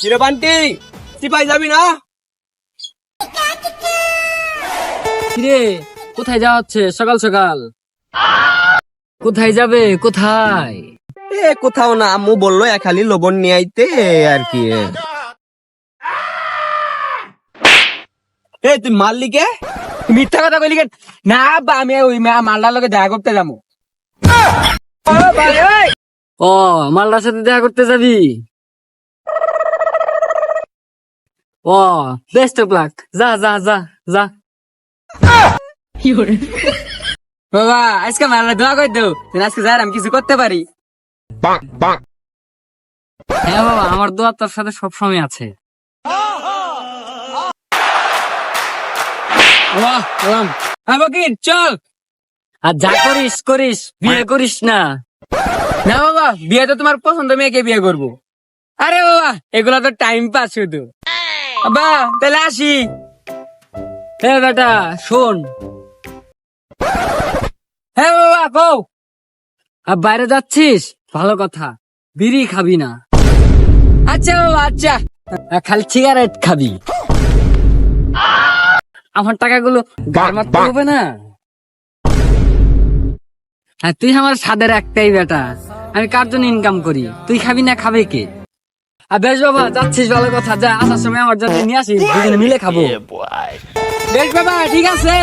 কিরে বান্টি চিপাই যাবি না? কিরে কোথায় যাওয়া হচ্ছে? সকাল সকাল। কোথায় যাবে? কোথায়? এ কোথাও না আম্মু বলল খালি লবণ নিয়ে আইতে আর কি। এ তুই মারলি কে মিথ্যা কথা কইলি কেন? না আব্বা আমি ওই মা- মালটার লগে দেখা করতে যাব। ও মালদার সাথে দেখা করতে যাবি? ও বেস্ট অফ লাক যা যা যা যা বাবা আজকে মালটা দোয়া করে দেও আজকে যাই আমি কিছু করতে পারি। হ্যাঁ বাবা আমার দোয়া তোর সাথে সবসময় আছে। বাহ, গেলাম। হ্যাঁ বকির চল। আর যা করিস করিস বিয়ে করিস না। না বাবা বিয়ে তো তোমার পছন্দ মেয়েকে বিয়ে করব। আরে বাবা এগুলা তো টাইম পাস শুধু। বাবা তাহলে আসি। হে বেটা, শোন। হ্যাঁ বাবা আর বাইরে যাচ্ছিস? ভালো কথা, বিড়ি খাবি না। আচ্ছা বাবা আচ্ছা। খালি সিগারেট খাবি। আমার টাকাগুলো গার মারতে হবে না। তুই আমার স্বাদের একটাই বেটা। আমি কার জন্য ইনকাম করি? তুই খাবি না, খাবে কে? আর বেশ বাবা যাচ্ছিস ভালো কথা। যা আসার সময় আমার জন্য নিয়ে আসিস দুজনে মিলে খাব। বেশ বাবা ঠিক আছে।